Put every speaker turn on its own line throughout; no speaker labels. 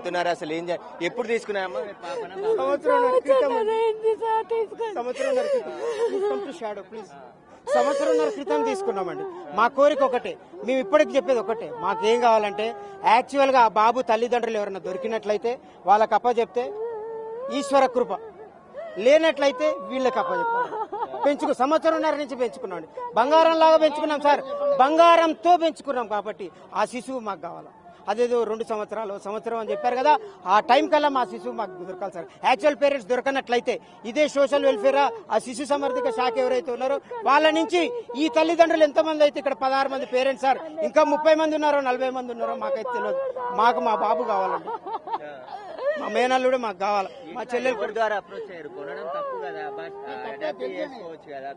అవుతున్నారు అసలు? ఏం ఎప్పుడు తీసుకున్నారమ్మా మీ పాపనా బాబా?
సంవత్సరం క్రితం
ఏంటి సార్ తీసుకోండి
సంవత్సరంన్నర క్రితం తీసుకున్నామండి. మా కోరిక ఒకటే. మేము ఇప్పటికి చెప్పేది ఒకటే. మాకేం కావాలంటే యాక్చువల్గా ఆ బాబు తల్లిదండ్రులు ఎవరైనా దొరికినట్లయితే వాళ్ళకి అప్ప చెప్తే ఈశ్వర కృప. లేనట్లయితే వీళ్ళకి అప్ప చెప్పాలి పెంచుకు సంవత్సరంన్నర నుంచి పెంచుకున్నాం బంగారం లాగా పెంచుకున్నాం సార్. బంగారంతో పెంచుకున్నాం కాబట్టి ఆ శిశువు మాకు కావాలి. అదేదో రెండు సంవత్సరాలు సంవత్సరం అని చెప్పారు కదా ఆ టైం కల్లా మా శిశువు మాకు దొరకాలి సార్. యాక్చువల్ పేరెంట్స్ దొరకనట్లయితే ఇదే సోషల్ వెల్ఫేర్ ఆ శిశు సమర్థిక శాఖ ఎవరైతే ఉన్నారో వాళ్ళ నుంచి ఈ తల్లిదండ్రులు ఎంతమంది అయితే ఇక్కడ పదహారు మంది పేరెంట్స్ సార్ ఇంకా ముప్పై మంది ఉన్నారో నలభై మంది ఉన్నారో మాకైతే తెలియదు. మాకు మా బాబు కావాలండి. మా మేనల్లుడు మాకు కావాలి. మా చెల్లెలు
ద్వారా అప్రోచ్ అయ్యారు కొనడం తప్పు కదా బట్ అడాప్ట్ చేసుకోవచ్చు కదా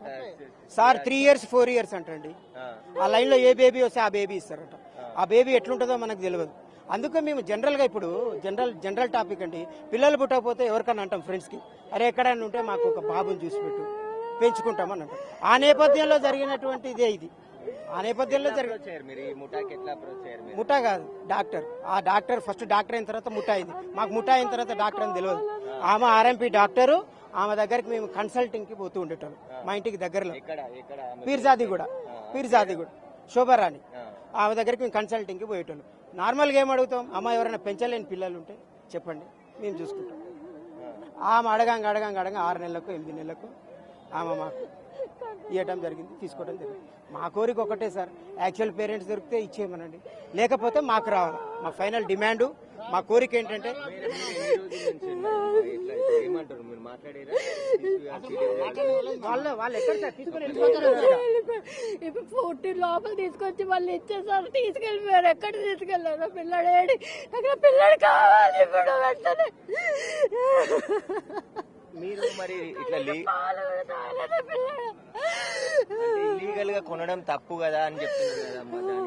sir three years four years అంటండి.
ఆ.
ఆ లైన్లో ఏ బేబీ వస్తే ఆ బేబీ ఇస్తారట. ఆ బేబీ ఎట్లుంటుందో మనకు తెలియదు అందుకే మేము జనరల్గా ఇప్పుడు జనరల్ జనరల్ టాపిక్ అండి. పిల్లలు పుట్టకపోతే ఎవరికన్నా అంటాం ఫ్రెండ్స్కి అరే ఎక్కడైనా ఉంటే మాకు ఒక బాబుని చూసి పెట్టు పెంచుకుంటామని అంటాం. ఆ నేపథ్యంలో జరిగినటువంటి ఇదే ఇది. ఆ నేపథ్యంలో ముఠా కాదు డాక్టర్. ఆ డాక్టర్ ఫస్ట్ డాక్టర్ అయిన తర్వాత ముఠా అయింది మాకు ముఠా అయిన తర్వాత డాక్టర్ అని తెలియదు ఆమె ఆర్ఎంపీ డాక్టరు. ఆమె దగ్గరికి మేము కన్సల్టింగ్కి పోతూ ఉండేటోళ్ళం. మా ఇంటికి దగ్గరలో. పీర్జాది కూడా పీర్జాది కూడా శోభారాణి. ఆమె దగ్గరికి మేము కన్సల్టింగ్కి పోయేటోళ్ళం. నార్మల్గా ఏం అడుగుతాం? అమ్మ ఎవరైనా పెంచలేని పిల్లలు ఉంటే చెప్పండి మేము చూసుకుంటాం. ఆమె అడగంగా అడగంగా అడగంగా ఆరు నెలలకు ఎనిమిది నెలలకు ఆమె మాకు ఇవ్వటం జరిగింది తీసుకోవడం జరిగింది. మా కోరిక ఒకటే సార్ యాక్చువల్ పేరెంట్స్ దొరికితే ఇచ్చేయమనండి. లేకపోతే మాకు రావాలి. మా ఫైనల్ డిమాండు మా కోరిక ఏంటంటే వాళ్ళు వాళ్ళు ఎక్కడ సార్? తీసుకొని వెళ్ళిపోతారు కదా.
ఇప్పుడు ఫోర్టీ లోపల తీసుకొచ్చి వాళ్ళు ఇచ్చేసారు. తీసుకెళ్ళిపోయారు. ఎక్కడ తీసుకెళ్ళారు పిల్లడు ఏడి నాకు పిల్లడు కావాలి ఇప్పుడు వెంటనే.
మీరు మరి ఇట్లా లీ-
పాలు కూడా తాగలేదు పిల్లడు
ఇల్లీగల్గా కొనడం తప్పు కదా అని చెప్తున్నారు
మేము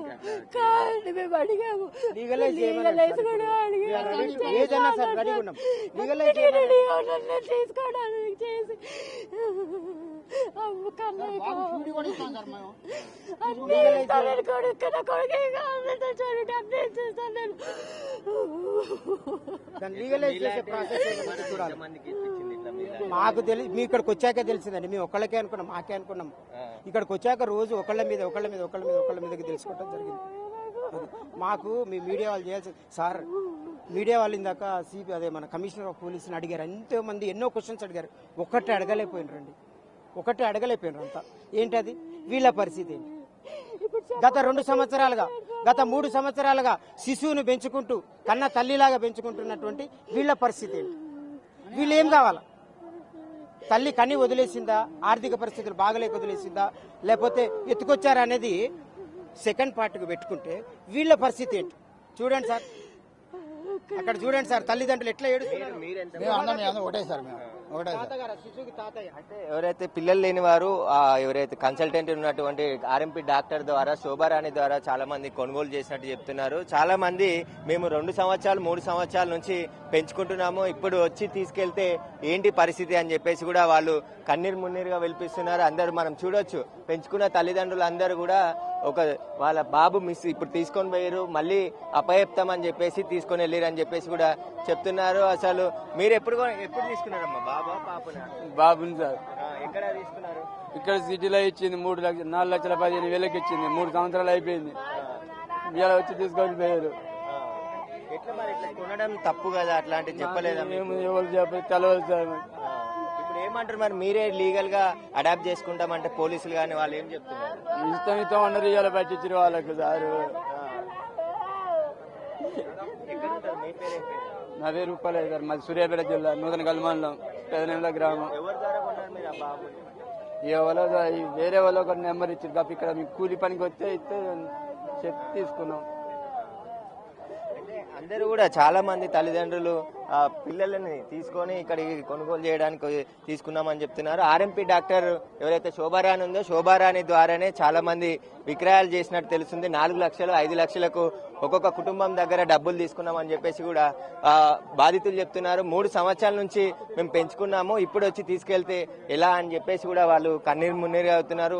అడిగాము. తీసుకోవడానికి చేసి
లీగలైజ్ ప్రాసెస్ చూడాలి. మాకు తెలి మీ ఇక్కడికి వచ్చాకే తెలిసిందండి. మేము ఒకళ్ళకే అనుకున్నాం మాకే అనుకున్నాం. ఇక్కడికి వచ్చాక రోజు ఒకళ్ళ మీద ఒకళ్ళ మీద ఒకళ్ళ మీద ఒకళ్ళ మీదకి తెలుసుకోవడం జరిగింది. మాకు మీ మీడియా వాళ్ళు చేయాల్సి సార్ మీడియా వాళ్ళు ఇందాక సిపి అదే మన కమిషనర్ ఆఫ్ పోలీసుని అడిగారు. ఎంతో మంది ఎన్నో క్వశ్చన్స్ అడిగారు. ఒక్కటే అడగలేకపోయినారండి. ఒకటే అడగలేకపోయినారు అంతా. ఏంటది? వీళ్ళ పరిస్థితి ఏంటి? గత రెండు సంవత్సరాలుగా గత మూడు సంవత్సరాలుగా శిశువును పెంచుకుంటూ కన్న తల్లిలాగా పెంచుకుంటున్నటువంటి వీళ్ళ పరిస్థితి ఏంటి? వీళ్ళు ఏం కావాలా? తల్లి కన్ని వదిలేసిందా? ఆర్థిక పరిస్థితులు బాగలేక వదిలేసిందా? లేకపోతే ఎత్తుకొచ్చారా అనేది సెకండ్ పార్ట్కి పెట్టుకుంటే వీళ్ళ పరిస్థితి ఏంటి? చూడండి సార్. అక్కడ చూడండి సార్ తల్లిదండ్రులు ఎట్లా
ఏడు అందరం అందరం ఒకటే సార్ మేము
అంటే ఎవరైతే పిల్లలు లేని వారు ఆ, ఎవరైతే కన్సల్టెంట్ ఉన్నటువంటి ఆర్ఎంపీ డాక్టర్ ద్వారా శోభారాణి ద్వారా చాలా మంది కొనుగోలు చేసినట్టు చెప్తున్నారు. చాలా మంది మేము రెండు సంవత్సరాలు మూడు సంవత్సరాల నుంచి పెంచుకుంటున్నాము. ఇప్పుడు వచ్చి తీసుకెళ్తే ఏంటి పరిస్థితి అని చెప్పేసి కూడా వాళ్ళు కన్నీరు మున్నీరుగా వెలిపిస్తున్నారు. అందరూ మనం చూడొచ్చు. పెంచుకున్న తల్లిదండ్రులు అందరూ కూడా ఒక వాళ్ళ బాబు మిస్ ఇప్పుడు తీసుకొని పోయారు మళ్ళీ అపయప్తామని చెప్పేసి తీసుకొని వెళ్ళారు అని చెప్పేసి కూడా చెప్తున్నారు. అసలు మీరు ఎప్పుడు ఎప్పుడు తీసుకున్నారమ్మా
బాబుని సార్. ఇక్కడ సిటీలో ఇచ్చింది మూడు లక్షలు నాలుగు లక్షల పదిహేను వేలకు ఇచ్చింది. మూడు సంవత్సరాలు అయిపోయింది. ఇలా వచ్చి తీసుకొని పోయారు.
కొనడం తప్పు కదా అట్లాంటివి చెప్పలేదా
ఎవరు చెప్ప తెలవదు సార్
ఇప్పుడు ఏమంటారు మరి? మీరే లీగల్గా అడాప్ట్ చేసుకుంటామంటే పోలీసులు కానీ వాళ్ళు ఏం చెప్తున్నారు?
ఇష్టం ఇష్టం అన్నారు ఇవాళ పట్టించారు వాళ్ళకు సార్. నా పేరు రూపాయలు సార్ మాది సూర్యాపేట జిల్లా నూతన కల్మాండం పెదనేల గ్రామం.
ఎవరి
వేరే వాళ్ళు ఒక నెంబర్ ఇచ్చారు. కాబట్టి ఇక్కడ మీకు కూలి పనికి వస్తే ఇస్తే చెప్పి తీసుకున్నాం.
అందరూ కూడా చాలా మంది తల్లిదండ్రులు పిల్లలని తీసుకొని ఇక్కడికి కొనుగోలు చేయడానికి తీసుకున్నామని చెప్తున్నారు. ఆర్ఎంపీ డాక్టర్ ఎవరైతే శోభారాణి ఉందో శోభారాణి ద్వారానే చాలా మంది విక్రయాలు చేసినట్టు తెలుస్తుంది. నాలుగు లక్షలు ఐదు లక్షలకు ఒక్కొక్క కుటుంబం దగ్గర డబ్బులు తీసుకున్నామని చెప్పేసి కూడా బాధితులు చెప్తున్నారు. మూడు సంవత్సరాల నుంచి మేము పెంచుకున్నాము. ఇప్పుడు వచ్చి తీసుకెళ్తే ఎలా అని చెప్పేసి కూడా వాళ్ళు కన్నీరు మున్నీరు అవుతున్నారు.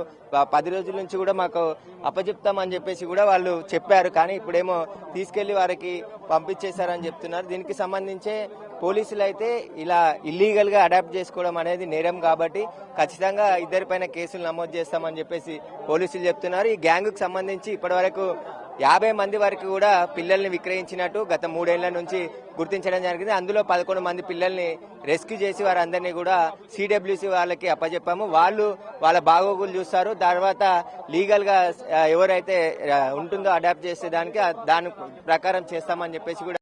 పది రోజుల నుంచి కూడా మాకు అప్పచెప్తామని చెప్పేసి కూడా వాళ్ళు చెప్పారు. కానీ ఇప్పుడేమో తీసుకెళ్ళి వారికి పంపించేశారని చెప్తున్నారు. దీనికి సంబంధించే పోలీసులు అయితే ఇలా ఇల్లీగల్గా అడాప్ట్ చేసుకోవడం అనేది నేరం కాబట్టి ఖచ్చితంగా ఇద్దరిపైన కేసులు నమోదు చేస్తామని చెప్పేసి పోలీసులు చెప్తున్నారు. ఈ గ్యాంగ్కు సంబంధించి ఇప్పటివరకు యాభై మంది వరకు కూడా పిల్లల్ని విక్రయించినట్టు గత మూడేళ్ళ నుంచి గుర్తించడం జరిగింది. అందులో పదకొండు మంది పిల్లల్ని రెస్క్యూ చేసి వారందరినీ కూడా సిడబ్ల్యూసి వాళ్ళకి అప్పచెప్పాము వాళ్ళు వాళ్ళ బాగోగులు చూస్తారు. తర్వాత లీగల్గా ఎవరైతే ఉంటుందో అడాప్ట్ చేసే దానికి దాని ప్రకారం చేస్తామని చెప్పేసి కూడా